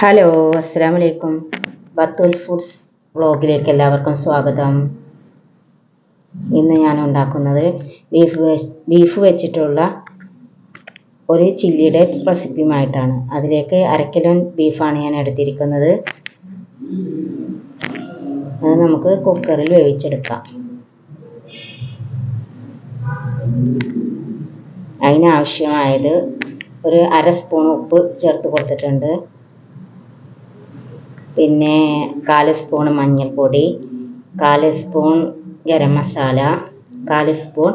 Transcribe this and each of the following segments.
Hello അസ്സാം വലൈക്കും ബത്തുൽ foods വ്ളോഗിലേക്ക് എല്ലാവർക്കും സ്വാഗതം. ഇന്ന് ഞാൻ ഉണ്ടാക്കുന്നത് ബീഫ് ബീഫ് വെച്ചിട്ടുള്ള ഒരു ചില്ലിയുടെ റെസിപ്പിയുമായിട്ടാണ് അതിലേക്ക് അരക്കിലോ കിലോ ബീഫാണ് ഞാൻ എടുത്തിരിക്കുന്നത്. അത് നമുക്ക് കുക്കറിൽ വേവിച്ചെടുക്കാം. അതിനാവശ്യമായത് ഒരു അര സ്പൂൺ ഉപ്പ് ചേർത്ത് കൊടുത്തിട്ടുണ്ട്. പിന്നെ കാൽ സ്പൂൺ മഞ്ഞൾപ്പൊടി കാൽ സ്പൂൺ ഗരം മസാല കാൽ സ്പൂൺ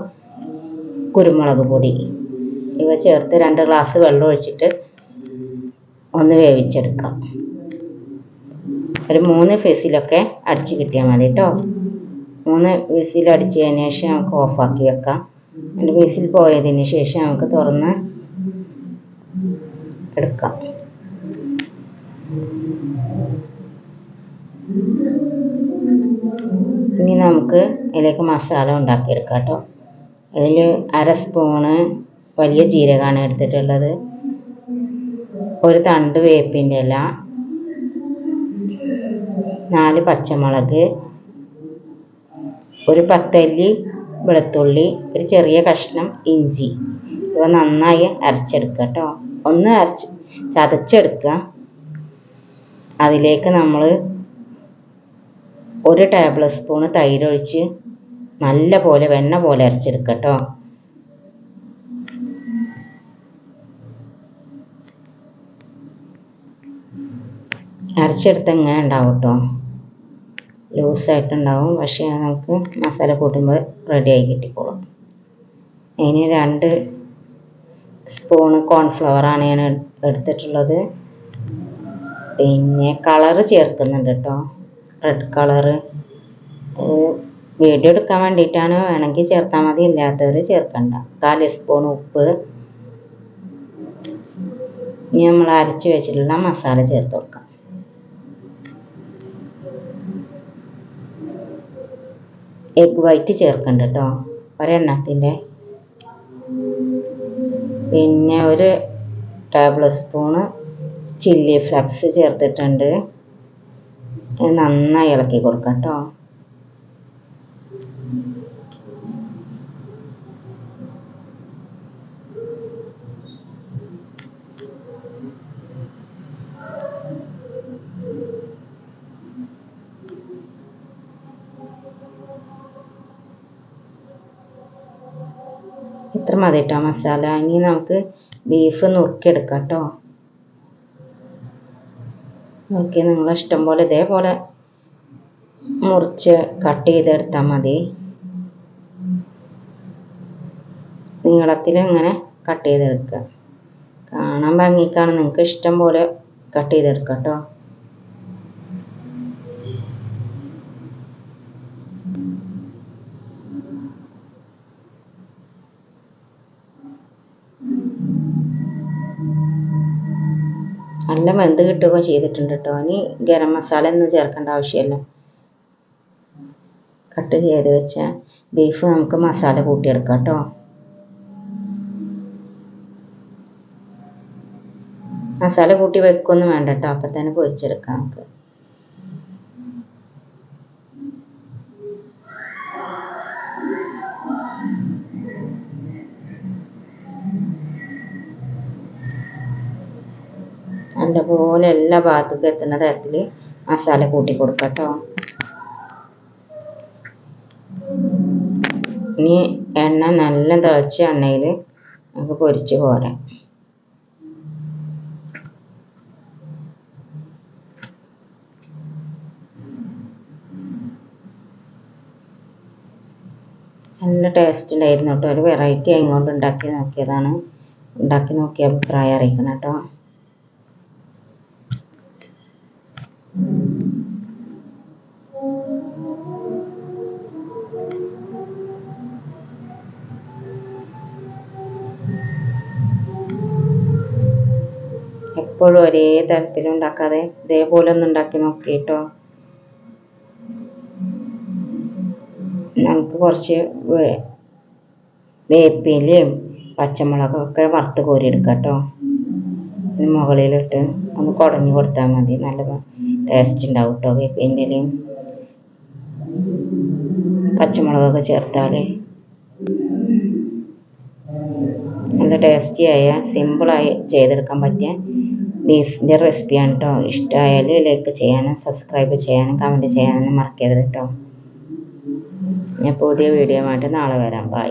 കുരുമുളക് പൊടി. ഇവ ചേർത്ത് രണ്ട് ഗ്ലാസ് വെള്ളം ഒഴിച്ചിട്ട് ഒന്ന് വേവിച്ചെടുക്കാം. ഒരു മൂന്ന് ഫിസിലൊക്കെ അടിച്ച് കിട്ടിയാൽ മതി കേട്ടോ മൂന്ന് വിസിൽ അടിച്ചതിന് ശേഷം നമുക്ക് ഓഫാക്കി വെക്കാം. രണ്ട് വിസിൽ പോയതിന് ശേഷം നമുക്ക് തുറന്ന് എടുക്കാം. ഇനി നമുക്ക് ഇതിലേക്ക് മസാല ഉണ്ടാക്കിയെടുക്കാം കേട്ടോ. അതിൽ അര സ്പൂണ് വലിയ ജീരകമാണ് എടുത്തിട്ടുള്ളത്. ഒരു തണ്ട് വേപ്പിന്റെ ഇല. നാല് പച്ചമുളക്. ഒരു പത്തല്ലി വെളുത്തുള്ളി. ഒരു ചെറിയ കഷ്ണം ഇഞ്ചി. ഇവ നന്നായി അരച്ചെടുക്കുക കേട്ടോ. ഒന്ന് അരച്ച് ചതച്ചെടുക്കുക അതിലേക്ക് നമ്മൾ ഒരു ടേബിൾ സ്പൂൺ തൈരൊഴിച്ച് നല്ല പോലെ വെണ്ണ പോലെ അരച്ചെടുക്കുക കേട്ടോ അരച്ചെടുത്ത് ഇങ്ങനെ ഉണ്ടാവും കേട്ടോ ലൂസായിട്ടുണ്ടാവും. പക്ഷേ നമുക്ക് മസാല കൂട്ടുമ്പോൾ റെഡിയായി കിട്ടിക്കോളും. ഇനി രണ്ട് സ്പൂണ് കോൺഫ്ലവറാണ് ഞാൻ എടുത്തിട്ടുള്ളത്. പിന്നെ കളറ് ചേർക്കുന്നുണ്ട് കേട്ടോ റെഡ് കളറ് വീഡിയോ എടുക്കാൻ വേണ്ടിയിട്ടാണ്. വേണമെങ്കിൽ ചേർത്താൽ മതി. ഇല്ലാത്തവർ ചേർക്കണ്ട. കാൽ സ്പൂൺ ഉപ്പ്. ഇനി നമ്മൾ അരച്ച് വെച്ചിട്ടുള്ള മസാല ചേർത്ത് കൊടുക്കാം. എഗ് വൈറ്റ് ചേർക്കണ്ട കേട്ടോ ഒരെണ്ണത്തിന്റെ. പിന്നെ ഒരു ടേബിൾ സ്പൂണ് ചില്ലി ഫ്ലക്സ് ചേർത്തിട്ടുണ്ട്. നന്നായി ഇളക്കി കൊടുക്കാം കേട്ടോ. ഇത്ര മതി കേട്ടോ മസാല. ഇനി നമുക്ക് ബീഫ് നുറുക്കിയെടുക്കാം കേട്ടോ. നോക്കി നിങ്ങൾ ഇഷ്ടം പോലെ ഇതേപോലെ മുറിച്ച് കട്ട് ചെയ്തെടുത്താൽ മതി. നീളത്തിൽ ഇങ്ങനെ കട്ട് ചെയ്തെടുക്കുക. കാണാൻ ഭംഗിക്കാണ്. നിങ്ങൾക്ക് ഇഷ്ടം പോലെ കട്ട് ചെയ്തെടുക്കാം കേട്ടോ നല്ല വെന്ത് കിട്ടുക ചെയ്തിട്ടുണ്ട് കേട്ടോ ഇനി ഗരം മസാല ഒന്നും ചേർക്കേണ്ട ആവശ്യമില്ല. കട്ട് ചെയ്ത് വെച്ച ബീഫ് നമുക്ക് മസാല കൂട്ടിയെടുക്കാം കേട്ടോ മസാല കൂട്ടി വെക്കൊന്നും വേണ്ട കേട്ടോ അപ്പം തന്നെ പൊരിച്ചെടുക്കാം നമുക്ക്. നല്ലപോലെ എല്ലാ ഭാഗത്തേക്കും എത്തുന്ന തരത്തിൽ മസാല കൂട്ടി കൊടുക്കാം കേട്ടോ ഇനി എണ്ണ നല്ല തിളച്ച എണ്ണയിൽ നമുക്ക് പൊരിച്ച് പോരാം നല്ല ടേസ്റ്റ് ഉണ്ടായിരുന്നു കേട്ടോ ഒരു വെറൈറ്റി ആയിക്കൊണ്ട് ഉണ്ടാക്കി നോക്കിയതാണ്. ഉണ്ടാക്കി നോക്കിയ അഭിപ്രായം അറിയിക്കണം കേട്ടോ എപ്പോഴും ഒരേ തരത്തിൽ ഉണ്ടാക്കാതെ ഇതേപോലെ ഒന്ന് ഉണ്ടാക്കി നോക്കി കേട്ടോ. നമുക്ക് കുറച്ച് വേപ്പിലയും പച്ചമുളകൊക്കെ വറുത്ത് കോരിയെടുക്കാം കേട്ടോ. മുകളിലിട്ട് ഒന്ന് കുടഞ്ഞു കൊടുത്താൽ മതി. നല്ല ടേസ്റ്റ് ഉണ്ടാവും കേട്ടോ വേപ്പിന്റെ ഇലയും പച്ചമുളകൊക്കെ ചേർത്താൽ നല്ല ടേസ്റ്റിയായ സിമ്പിളായി ചെയ്തെടുക്കാൻ പറ്റിയ ബീഫിന്റെ റെസിപ്പിയാണ് കേട്ടോ ഇഷ്ടമായാലും ലൈക്ക് ചെയ്യാനും സബ്സ്ക്രൈബ് ചെയ്യാനും കമന്റ് ചെയ്യാനും മറക്കരുത് കേട്ടോ ഞാൻ പുതിയ വീഡിയോ ആയിട്ട് നാളെ വരാം. ബൈ